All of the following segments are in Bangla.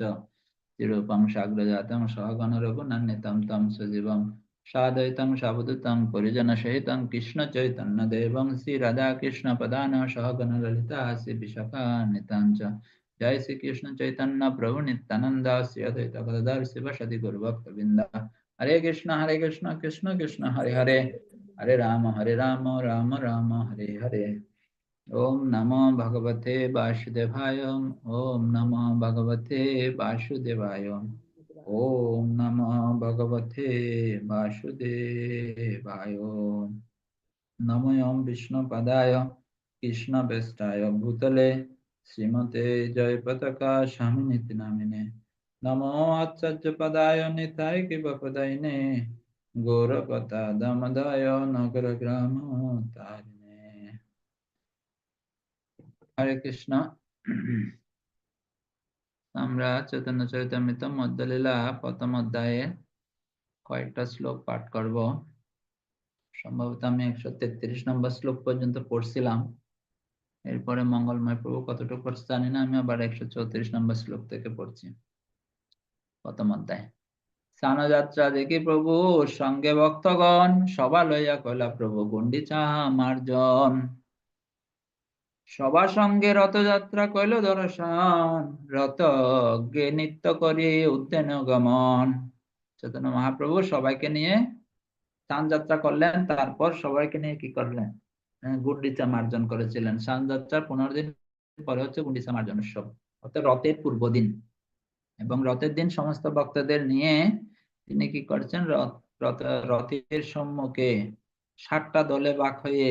চ তিরূপং সাগ্রজাতং সহগণ রঘুনান্বিতং তম সজীবং সাদয়িতং সাবদূতং পরিজন সহিতং কৃষ্ণ চৈতন্য দেবং শ্রী রাধা কৃষ্ণ প্রদান সহগণ ললিতা শ্রী বিশাখান্বিতাং চ জয় শ্রী কৃষ্ণ চৈতন্য প্রভু নিত্যানন্দ শ্রী অদ্বৈত গদাধর শিব সদি গুরু ভক্ত হরে কৃষ্ণ হরে কৃষ্ণ কৃষ্ণ কৃষ্ণ হরে হরে হরে রাম হরে রাম রাম রাম হরে হরে ওম নমো ভগবতে বাসুদেবায়, ওম নমো ভগবতে বাসুদেবায়, ওম নমো ভগবতে বাসুদেবায়। নমোয়ম বিষ্ণুপদায়, কৃষ্ণবেষ্টায় ভূতলে, শ্রীমতে জয় পতাকা স্বামিনীতি নামিনে। নমো আচার্য পদায় নিতায় কিবপদায়নে গৌরপতা দামদায় নগর গ্রাম তারিণে হরে কৃষ্ণ। আমরা চৈতন্য চরিতামৃত মধ্যলীলা প্রথম অধ্যায়ে কয়েকটা শ্লোক পাঠ করব। সম্ভবত আমি একশো তেত্রিশ নম্বর শ্লোক পর্যন্ত পড়ছিলাম। এরপরে মঙ্গলময় প্রভু কতটুকু পড়ছে জানি না, আমি আবার একশো চৌত্রিশ নম্বর শ্লোক থেকে পড়ছি প্রথম অধ্যায়। স্নানযাত্রা দেখি প্রভু, সঙ্গে ভক্তগণ সভা লইয়া কইলা প্রভু গুন্ডিচা মার্জন। সবার সঙ্গে রথযাত্রা কইল দর্শন গে নৃত্য করি উদ্যান গমন। চৈতন্য মহাপ্রভু সবাইকে নিয়ে স্নান যাত্রা করলেন, তারপর সবাইকে নিয়ে কি করলেন? গুন্ডিচা মার্জন করেছিলেন। স্নান যাত্রার পনেরো দিন পরে হচ্ছে গুন্ডিচা মার্জন উৎসব, অর্থাৎ রথের পূর্ব দিন। এবং রথের দিন সমস্ত ভক্তদের নিয়ে তিনি কি করছেন? রথ রথের সম্মুখে ষাটটা দলে বাক হয়ে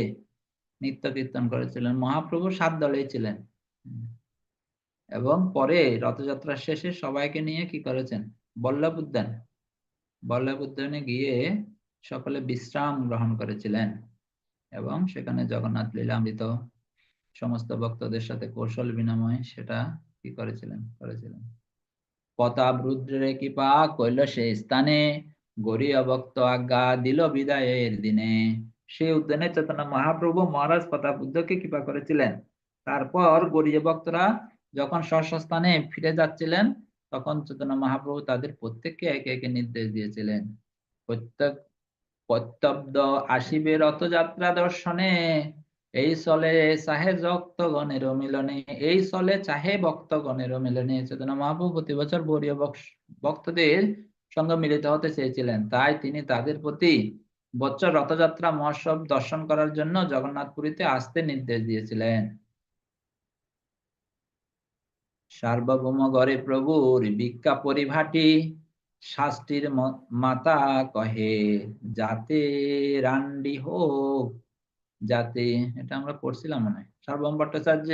নিত্য কীর্তন করেছিলেন, মহাপ্রভু সাত দলেই ছিলেন। এবং পরে রথযাত্রার শেষে সবাইকে নিয়ে কি করেছেন? বল্লভ উদ্যান বল্লভ উদ্যানে গিয়ে সকলে বিশ্রাম গ্রহণ করেছিলেন এবং সেখানে জগন্নাথ লীলামৃত সমস্ত ভক্তদের সাথে কৌশল বিনিময় সেটা কি করেছিলেন? করেছিলেন। প্রতাপ রুদ্রের কৃপা কইল সে স্থানে, গরিয় ভক্ত আজ্ঞা দিল বিদায়ের দিনে। সেই উদ্যানে চেতনা মহাপ্রভু মহারাজ প্রতাপ বুদ্ধকে কৃপা করেছিলেন। তারপর গরিয় ভক্তরা যখন স্বস্থানে ফিরে যাচ্ছিলেন, তখন চেতনা মহাপ্রভু তাদের প্রত্যেককে একে একে নির্দেশ দিয়েছিলেন। প্রত্যেক প্রত্যব্দ আসিবে রথযাত্রা দর্শনে, এই চলে চাহে ভক্তগণের মিলনে, এই চলে চাহে ভক্তগণের মিলনে। চেতনা মহাপ্রভু প্রতি বছর বরীয় ভক্তদের সঙ্গে মিলিত হতে চেয়েছিলেন। তাই তিনি তাদের প্রতি বছর রথযাত্রা মহোৎসব দর্শন করার জন্য জগন্নাথপুরীতে আসতে নির্দেশ দিয়েছিলেন। সার্বভৌম গড়ে প্রভুর ভিক্ষা পরিভাটি শাস্তির মাতা কহে, যাতে রান্ডি হোক, যাতে এটা আমরা পড়ছিলাম মনে হয়। সার্বভৌম ভট্টাচার্য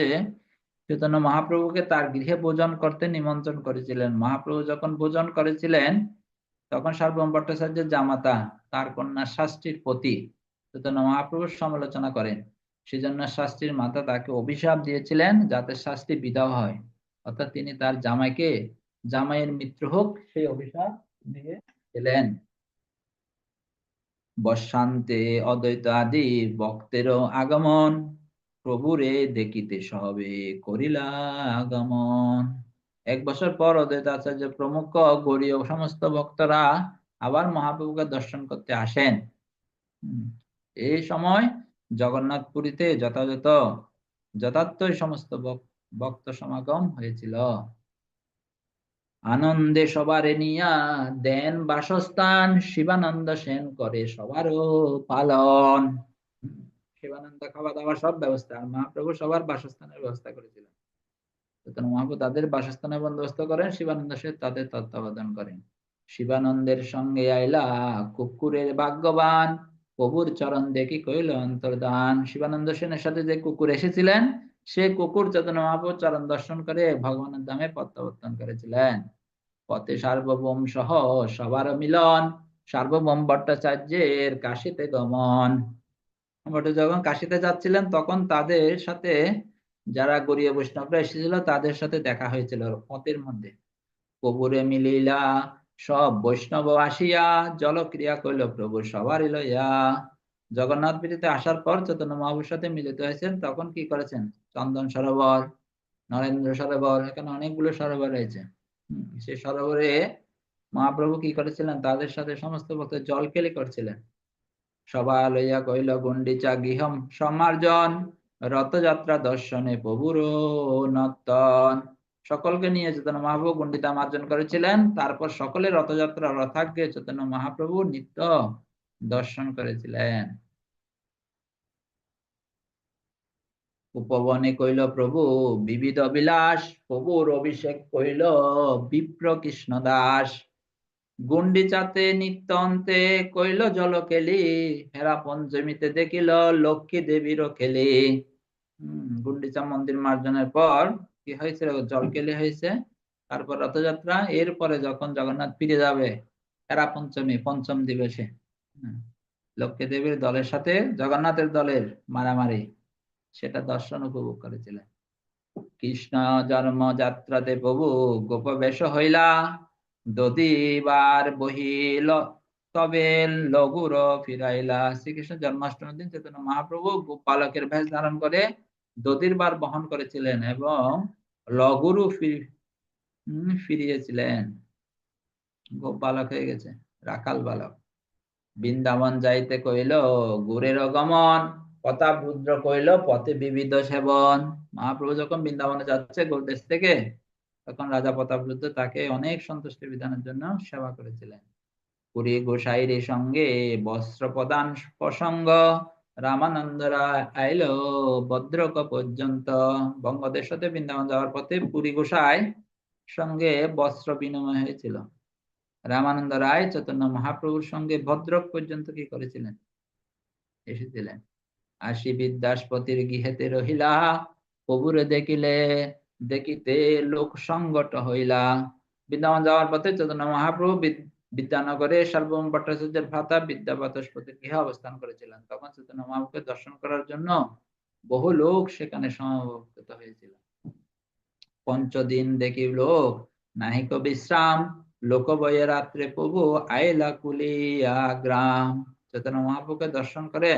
চৈতন্য মহাপ্রভুকে তার গৃহে ভোজন করতে নিমন্ত্রণ করেছিলেন। মহাপ্রভু যখন ভোজন করেছিলেন তখন সার্বভৌম ভট্টাচার্যের জামাতা, তার কন্যা শাস্ত্রীর চৈতন্য মহাপ্রভুর সমালোচনা করেন। সেজন্য শাস্ত্রীর মাতা তাকে অভিশাপ দিয়েছিলেন যাতে শাস্তি বিধা হয়। অর্থাৎ তিনি তার জামাইকে, জামাইয়ের মিত্র হোক, সেই অভিশাপ দিয়েছিলেন বর্ষান্তে অদ্বৈত আদি ভক্তেরও আগমন, প্রভুরে দেখিতে সবে করিলা আগমন এক বছর পর অদ্বৈত আচার্য প্রমুখ গরীয় সমস্ত ভক্তরা আবার মহাপ্রভুকে দর্শন করতে আসেন। এই সময় জগন্নাথ পুরীতে যথাযথ, যথার্থই সমস্ত ভক্ত সমাগম হয়েছিল। আনন্দে সবারে নিয়া দেন বাসস্থান, শিবানন্দ সেন করে সবারও পালন। শিবানন্দ খাওয়া দাওয়া সব ব্যবস্থা মহাপ্রভু সবার বাসস্থানের ব্যবস্থা করেছিলেন। মহাপ্রভু তাদের বাসস্থানের বন্দোবস্ত করেন, শিবানন্দ সেন তাদের তত্ত্বাবধান করেন। শিবানন্দের সঙ্গে আইলা, কুকুরের ভাগ্যবান, প্রভুর চরণ দেখি কইল অন্তর্দান শিবানন্দ সেনের সাথে যে কুকুর এসেছিলেন, সে কুকুর চৈতন্য মহাপ্রভু চরণ দর্শন করে ভগবানের দামে প্রত্যাবর্তন করেছিলেন। পথে সার্বভৌম সহ সবার মিলন, সার্বভৌম ভট্টাচার্যের কাশিতে গমন। ভট্ট যখন কাশিতে যাচ্ছিলেন, তখন তাদের সাথে যারা গরিয়া বৈষ্ণবরা এসেছিল তাদের সাথে দেখা হয়েছিল পথের মধ্যে। কবুরে মিলিলা সব বৈষ্ণব আসিয়া জলক্রিয়া কইল প্রভু সবারই লইয়া। জগন্নাথ পুরীতে আসার পর চৈতন্য মহাপুর সাথে মিলিত হয়েছেন তখন কি করেছেন? চন্দন সরোবর নরেন্দ্র সরোবর এখানে অনেকগুলো সরোবর রয়েছে। হুম, সে সরোবরে মহাপ্রভু কি করেছিলেন? তাদের সাথে সমস্ত ভক্ত জল কেলে করছিলেন। সভা লইয়া কইল গণ্ডিচা গৃহম সমার্জন রথযাত্রা দর্শনে প্রভুর নর্তন। সকলকে নিয়ে চৈতন্য মহাপ্রভু গণ্ডিতা মার্জন করেছিলেন। তারপর সকলে রথযাত্রা রথাগ্রে চৈতন্য মহাপ্রভু নিত্য দর্শন করেছিলেন। উপবনে কইল প্রভু, বিবিধ বিলাস প্রভুর অভিষেক কইল বিপ্র কৃষ্ণ দাস। গুন্ডিচাতে নিত্য অন্তে কইল জল কেলি হেরা পঞ্চমীতে দেখিল লক্ষ্মী দেবীরও খেলি। গুন্ডিচা মন্দির মার্জনের পর কি হয়েছিল জল কেলি হয়েছে, তারপর রথযাত্রা, এরপরে যখন জগন্নাথ ফিরে যাবে হেরা পঞ্চমী পঞ্চম দিবসে লক্ষ্মী দেবীর দলের সাথে জগন্নাথের দলের মারামারি, সেটা দর্শন উপভোগ করেছিলেন। কৃষ্ণ জন্ম যাত্রাতে প্রভু গোপবেশ হইলা দদিবার বহিল, তবে লঘুর ফিরাইলা। শ্রীকৃষ্ণ জন্মাষ্টমীর দিন চৈতন্য মহাপ্রভু গোপালকের ভেষ ধারণ করে দদির বার বহন করেছিলেন এবং লঘুরু ফিরিয়েছিলেন। গোপালক হয়ে গেছে, রাখাল বালক। বৃন্দাবন যাইতে কইল, গুরের গমন প্রতাপরুদ্র কইল, পথে বিবিধ সেবন। মহাপ্রভু যখন বৃন্দাবনে যাচ্ছে গোদেশ থেকে তখন রাজা প্রতাপরুদ্র তাকে অনেক সন্তুষ্টি বিধানের জন্য সেবা করেছিলেন। পুরী গোসাইর সঙ্গে বস্ত্র প্রদান প্রসঙ্গ রামানন্দ রায় আইল ভদ্রক পর্যন্ত। বঙ্গদেশ হতে বৃন্দাবন যাওয়ার পথে পুরী গোসাই সঙ্গে বস্ত্র বিনিময় হয়েছিল। রামানন্দ রায় চৈতন্য মহাপ্রভুর সঙ্গে ভদ্রক পর্যন্ত কি করেছিলেন? এসেছিলেন। আসি বিদ্যাসপতির গৃহেতে রহিলা প্রভুরে দেখিলে দেখিতে লোক সংগত হইলা বৃন্দাবন যাওয়ার পথে চৈতন্য মহাপ্রভু বিদ্যানগরে সার্বভৌম ভট্টাচার্যের ভ্রাতা বিদ্যা গৃহে অবস্থান করেছিলেন। তখন চৈতন্য মহাপ্রভুকে দর্শন করার জন্য বহু লোক সেখানে সমবেত হয়েছিল। পঞ্চদিন দেখি লোক নাহিক বিশ্রাম। লোক বয়ে রাত্রে প্রভু আইলা কুলিয়া গ্রাম। চৈতন্য মহাপ্রভুকে দর্শন করে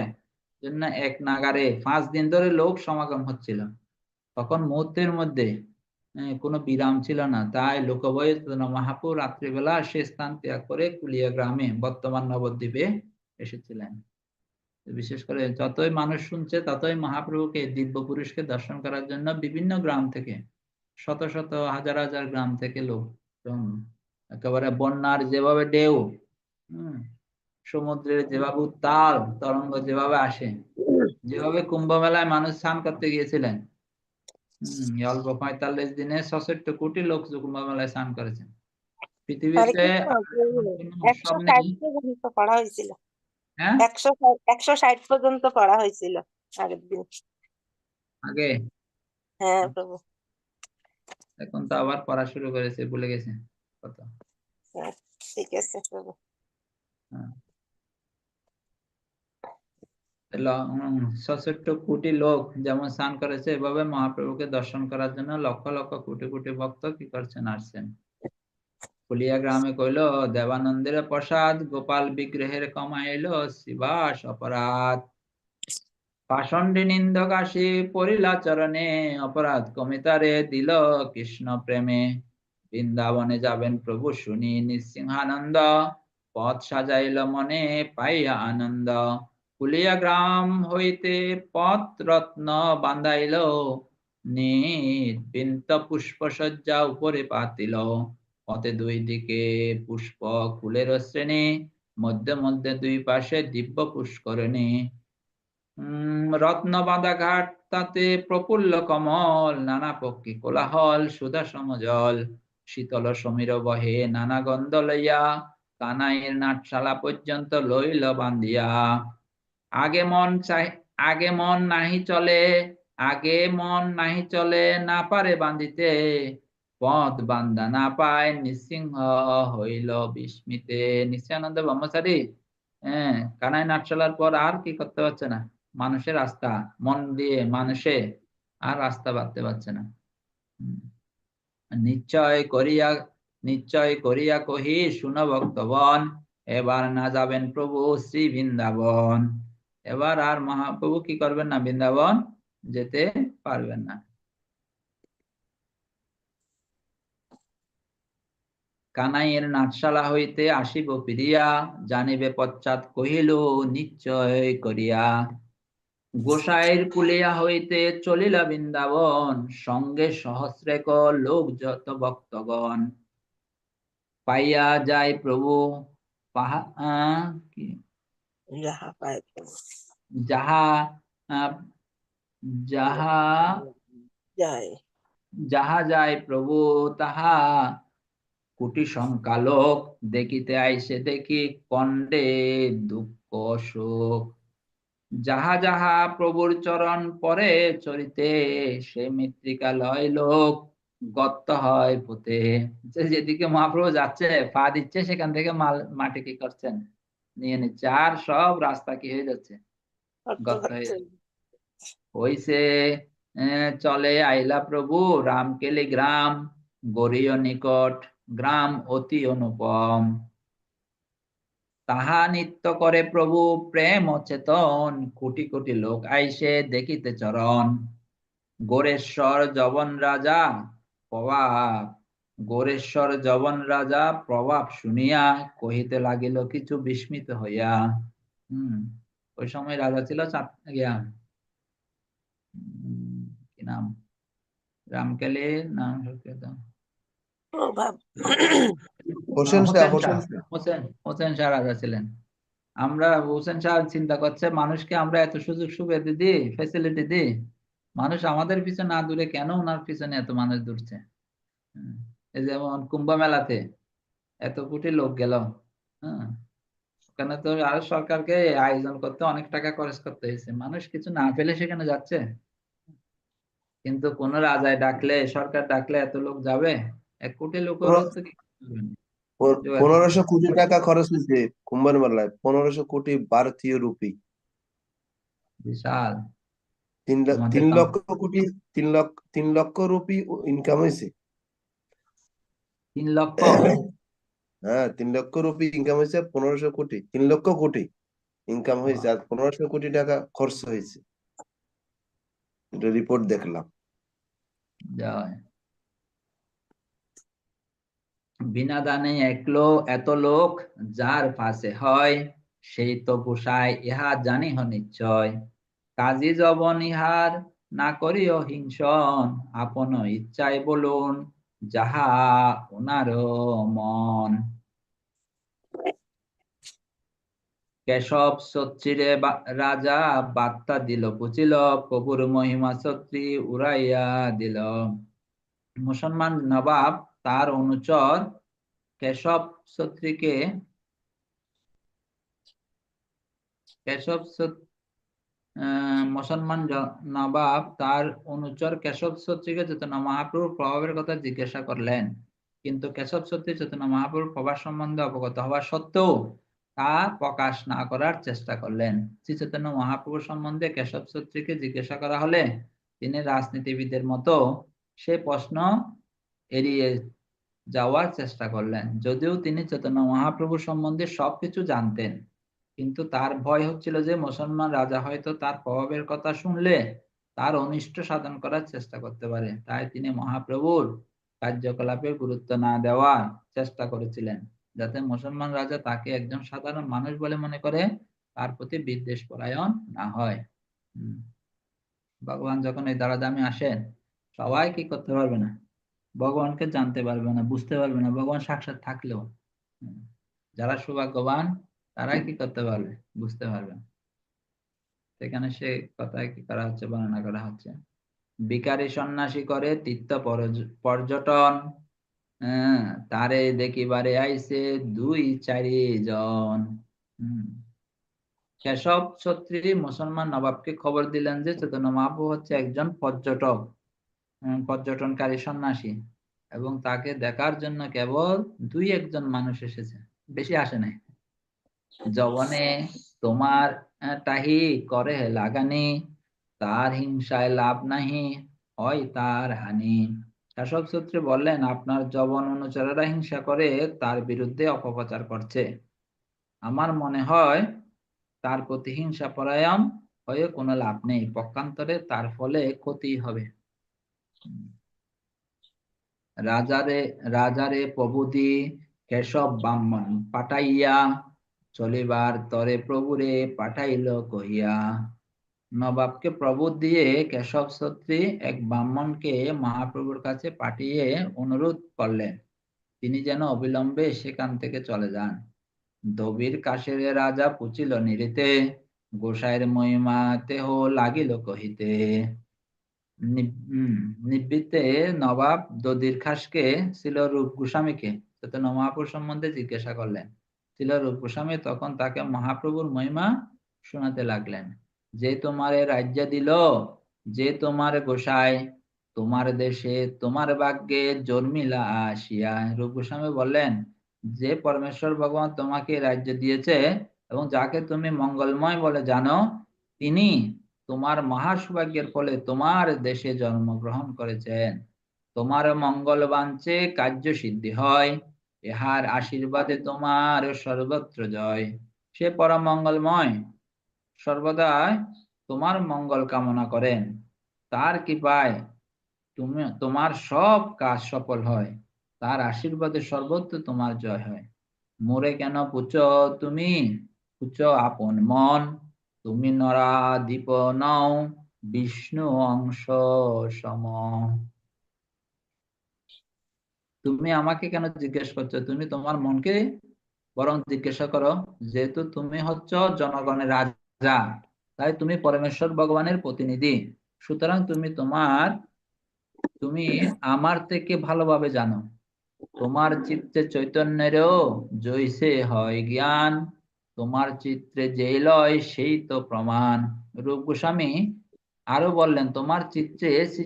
জন্য এক নাগারে পাঁচ দিন ধরে লোক সমাগম হচ্ছিল। তখন মুহূর্তের মধ্যে কোনো বিরাম ছিল না। তাই লোকবয়ে চৈতন্য মহাপ্রভু রাত্রিবেলা সে স্থান ত্যাগ করে কুলিয়া গ্রামে বর্তমান নবদ্বীপে এসেছিলেন। বিশেষ করে যতই মানুষ শুনছে, ততই মহাপ্রভুকে, দিব্য পুরুষকে দর্শন করার জন্য বিভিন্ন গ্রাম থেকে, শত শত, হাজার হাজার গ্রাম থেকে লোক এবং একেবারে বন্যার যেভাবে ঢেউ সমুদ্রের যেভাবে উত্তাল, তরঙ্গ যেভাবে আসে, যেভাবে কুম্ভ মেলায় মানুষ স্নান করতে গিয়েছিলেন অল্প পঁয়তাল্লিশ দিনে ছষট্টি কোটি লোক স্নান করেছেন। পৃথিবীতে পড়া হয়েছিল। হ্যাঁ? একশো ষাট- পর্যন্ত পড়া হয়েছিল আগের দিন। আগে? হ্যাঁ প্রভু। এখন তো আবার পড়া শুরু করেছে ভুলে গেছে কত? হ্যাঁ, ঠিক আছে প্রভু। ছষট্টি কোটি লোক যেমন স্নান করেছে, এভাবে মহাপ্রভুকে দর্শন করার জন্য লক্ষ লক্ষ কোটি কোটি ভক্ত কি করছেন, আসছেন। ফুলিয়া গ্রামে কইল, দেবানন্দের প্রসাদ, গোপাল বিগ্রহের কমাইল শিবাস অপরাধ। পাষণ্ডী নিন্দক আসি পরিলা চরণে, অপরাধ কমিতারে দিল কৃষ্ণ প্রেমে। বৃন্দাবনে যাবেন প্রভু শুনি নিঃসিংহানন্দ, পথ সাজাইল মনে পাইয়া আনন্দ। কুলিয়া গ্রাম হইতে পথ রত্ন বান্ধাইল নির্বিন্ত পুষ্প সজ্জা উপরে পাতিল। পথে দুই দিকে পুষ্প ফুলের শ্রেণি, মধ্যে মধ্যে দুই পাশে দিব্য পুষ্করণী। রত্ন বাঁধা ঘাট তাতে প্রফুল্ল কমল, নানা পক্ষী কোলাহল, সুধা সমজল। শীতল সমীর বহে নানা গন্ধ লইয়া, কানাইয়ের নাটশালা পর্যন্ত লইল বান্ধিয়া। আগে মন চাই, আগে মন নাহি চলে, আগে মন নাহি চলে, না পারে বান্ধিতে। পথ বান্ধা না পায়, নিঃসিংহ হইল বিস্মিতে। নিশ্চয়ানন্দ ব্রহ্মচারী হ্যাঁ কানাই নাটশালার পর আর কি করতে পারছে না? মানুষের রাস্তা, মন দিয়ে মানুষে আর রাস্তা বাঁধতে পারছে না। নিশ্চয় করিয়া নিশ্চয় করিয়া কহি, শুন ভক্তবন এবার না যাবেন প্রভু শ্রী বৃন্দাবন এবার আর মহাপ্রভু কি করবেন না? বৃন্দাবন যেতে পারবেন না। কানাইয়ের নাটশালা হইতে আসিব ফিরিয়া জানিবে পশ্চাৎ কহিল, নিশ্চয় করিয়া। গোসাইয়ের কুলিয়া হইতে চলিলা বৃন্দাবন, সঙ্গে সহস্রেক লোক যত ভক্তগণ। পাইয়া যায় প্রভু, পাহা কি? যাহা পায়। যাহা যাহা যায় যাহা যায় প্রভু তাহা কোটি সংখ্যালোক দেখিতে আইসে দেখি কণ্ডে দুঃখ শোক যাহা যাহা প্রভুর চরণ পরে চরিতে সে মৃত্তিকা লয় লোক গত্ত হয় পুঁতে যেদিকে মহাপ্রভু যাচ্ছে পা দিচ্ছে সেখান থেকে মাল মাটি কি করছেন নিয়ে নিচ্ছে আর সব রাস্তা কি হয়ে যাচ্ছে? হয়ে করছে। হইছে চলে আইলা প্রভু রামকেলি গ্রাম গরীয় নিকট গ্রাম অতি অনুপম। তাহা নিত্য করে প্রভু প্রেম ও চেতন কোটি কোটি লোক আইসে দেখিতে চরণ। গোরেশ্বর জবন রাজা প্রভাব গোরেশ্বর জবন রাজা প্রভাব শুনিয়া কহিতে লাগিল কিছু বিস্মিত হইয়া। হম ওই সময় রাজা ছিল চাপ গিয়া কি নাম? রামকেলি নাম হোসেন শাহ হোসেন হোসেন শাহ, হোসেন হোসেন শাহ রাজা ছিলেন। আমরা হোসেন শাহ চিন্তা করছে মানুষকে আমরা এত সুযোগ সুবিধা দিই ফেসিলিটি দিই মানুষ আমাদের পিছনে না দূরে কেন ওনার পিছনে এত মানুষ দূরছে? যেমন কুম্ভ মেলাতে এত কোটি লোক গেল হ্যাঁ? ওখানে তো আর সরকারকে আয়োজন করতে অনেক টাকা খরচ করতে হয়েছে। মানুষ কিছু না পেলে সেখানে যাচ্ছে। কিন্তু কোন রাজায় ডাকলে সরকার ডাকলে এত লোক যাবে এক কোটি এবার- পনেরোশো কোটি টাকা খরচ হয়েছে কুম্ভের মেলায় পনেরোশো কোটি ভারতীয় রুপি। বিশাল। তিন লক্ষ কোটি তিন লক্ষ তিন লক্ষ রুপি ইনকাম হয়েছে। তিন লক্ষ। হ্যাঁ তিন লক্ষ রুপি ইনকাম হয়েছে পনেরোশো কোটি। তিন লক্ষ কোটি ইনকাম হয়েছে আর পনেরোশো কোটি টাকা খরচ হয়েছে। এটা রিপোর্ট দেখলাম। বিনা দানে একলো এত লোক যার পাশে হয় সেই তো পোষায় ইহা জানিহ নিশ্চয়। কাজী জবন ইহার না করিও হিংসন আপন ইচ্ছায় বলুন যাহা ওনার মন। কেশব সচ্চিরে রাজা বার্তা দিল বুঝিল প্রভুর মহিমা সত্যি উড়াইয়া দিল। মুসলমান নবাব তার অনুচর কেশব সত্রীকে কেশব সত- আহ, মুসলমান নবাব তার অনুচর কেশব সত্রীকে চেতনা মহাপ্রভুর প্রভাবের কথা জিজ্ঞাসা করলেন। কিন্তু কেশব সত্রী চেতনা মহাপ্রভুর প্রভাব সম্বন্ধে অবগত হওয়া সত্ত্বেও তা প্রকাশ না করার চেষ্টা করলেন। শ্রী চৈতন্য মহাপ্রভু সম্বন্ধে কেশব সত্রীকে জিজ্ঞাসা করা হলে তিনি রাজনীতিবিদের মতো সে প্রশ্ন এড়িয়ে যাওয়ার চেষ্টা করলেন। যদিও তিনি চৈতন্য মহাপ্রভু সম্বন্ধে সবকিছু জানতেন। কিন্তু তার ভয় হচ্ছিল যে মুসলমান রাজা হয়তো তার প্রভাবের কথা শুনলে তার অনিষ্ট সাধন করার চেষ্টা করতে পারে। তাই তিনি মহাপ্রভুর কার্যকলাপে গুরুত্ব না দেওয়ার চেষ্টা করেছিলেন, যাতে মুসলমান রাজা তাকে একজন সাধারণ মানুষ বলে মনে করে, তার প্রতি বিদ্বেষ পরায়ণ না হয়। ভগবান যখন এই দামি আসেন, সবাই কি করতে পারবে না? ভগবানকে জানতে পারবে না, বুঝতে পারবে না, ভগবান সাক্ষাৎ থাকলেও। যারা সৌভাগ্যবান তারাই কি করতে পারবে? বুঝতে পারবে। সেখানে সে কথায় কি করা হচ্ছে, বর্ণনা করা হচ্ছে? বিকারী সন্ন্যাসী করে তীর্থ পর্যটন। হ্যাঁ তারে দেখিবারে আইছে দুই চারি জন। কেশব ছত্রী মুসলমান নবাবকে খবর দিলেন যে চৈতন্য মহাপ্রভু হচ্ছে একজন পর্যটক পর্যটনকারী সন্ন্যাসী। এবং তাকে দেখার জন্য কেবল দুই একজন মানুষ এসেছে। বেশি আসে নাই। জবনে তোমার তাহি করে লাগানি, তার হিংসায় লাভ নাহি, হয় তার হানি। শাসক সূত্রে বললেন, আপনার জবন অনুচরেরা হিংসা করে, তার বিরুদ্ধে অপপ্রচার করছে। আমার মনে হয়, তার প্রতি হিংসা পরায়ণ হয়ে কোনো লাভ নেই, পক্ষান্তরে তার ফলে ক্ষতি হবে। রাজারে রাজারে প্রভুতি কেশব ব্রাহ্মণ পাঠাইয়া চলিবার তরে প্রভুরে পাঠাইল কহিয়া, নবাবকে প্রভু দিয়ে কেশব সত্রী এক ব্রাহ্মণকে মহাপ্রভুর কাছে পাঠিয়ে অনুরোধ করলেন। তিনি যেন অবিলম্বে সেখান থেকে চলে যান। দবির কাশের রাজা পুচিল নিরিতে, গোসাইয়ের মহিমা দেহ লাগিল কহিতে। নিবৃত্তে নবাব দদির খাসকে ছিল রূপ গোস্বামীকে মহাপ্রভু সম্বন্ধে জিজ্ঞাসা করলেন ছিল রূপ তখন তাকে মহাপ্রভুর মহিমা শোনাতে লাগলেন। যে তোমারে রাজ্য দিল, যে তোমার গোসাই, তোমার দেশে তোমার ভাগ্যে জন্মিলা আসিয়া। রূপ গোস্বামী বললেন, যে পরমেশ্বর ভগবান তোমাকে রাজ্য দিয়েছে এবং যাকে তুমি মঙ্গলময় বলে জানো, তিনি তোমার মহাসৌভাগ্যের ফলে তোমার দেশে জন্মগ্রহণ করেছেন। তোমার মঙ্গল বাঞ্চে কার্য সিদ্ধি হয়। ইহার আশীর্বাদে তোমার সর্বত্র জয়। সে পরম মঙ্গলময়, সর্বদা তোমার মঙ্গল কামনা করেন। তার কৃপায় তুমি, তোমার সব কাজ সফল হয়। তার আশীর্বাদে সর্বত্র তোমার জয় হয়। মোরে কেন পুছ তুমি? পুছ আপন মন। তুমি নরাদীপ নও, বিষ্ণু অংশ সম। তুমি আমাকে কেন জিজ্ঞেস করছ? তুমি তোমার মনকে বরং জিজ্ঞাসা করো, যেহেতু তুমি হচ্ছ জনগণের রাজা, তাই তুমি পরমেশ্বর ভগবানের প্রতিনিধি। সুতরাং তুমি তোমার, তুমি আমার থেকে ভালোভাবে জানো। তোমার চিত্তে চৈতন্যেরও জৈসে হয় জ্ঞান, তোমার চিত্রে যেই লয় সেই তো প্রমাণ। রূপ গোস্বামী আরও বললেন, তোমার চিত্রে শ্রী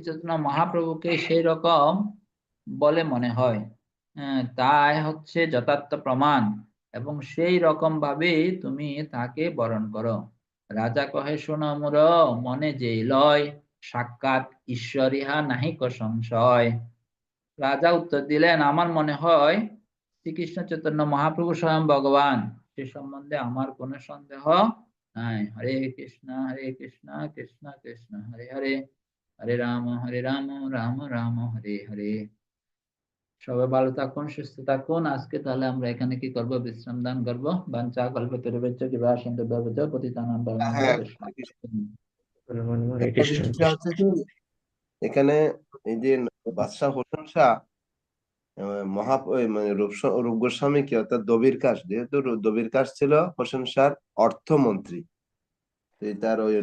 মহাপ্রভুকে সেই রকম বলে মনে হয়। তাই হচ্ছে যথার্থ প্রমাণ এবং সেই রকম ভাবে তুমি তাকে বরণ করো। রাজা কহে, শোনো মনে যেই লয়, সাক্ষাৎ ঈশ্বর ইহা নাহিক সংশয়। রাজা উত্তর দিলেন, আমার মনে হয় শ্রীকৃষ্ণ চৈতন্য মহাপ্রভু স্বয়ং ভগবান। সে সম্বন্ধে আমার কোনো সন্দেহ নাই। হরে কৃষ্ণ হরে কৃষ্ণ কৃষ্ণ কৃষ্ণ, হরে হরে। হরে রাম হরে রাম রাম রাম, হরে হরে। সবাই ভালো থাকুন সুস্থ থাকুন। আজকে তাহলে আমরা এখানে কি করব? বিশ্রাম দান করব। বাঞ্চা কল্প তরুবেচ্চ কিবা সিন্ধু ব্যবচ হচ্ছে এখানে এই যে বাদশাহ হোসেন শাহ আহ, মহা মানে রূপ রূপ গোস্বামী কি অর্থাৎ দবির কাশ যেহেতু দবির কাশ ছিল হোসেন শাহর অর্থমন্ত্রী। তার ওই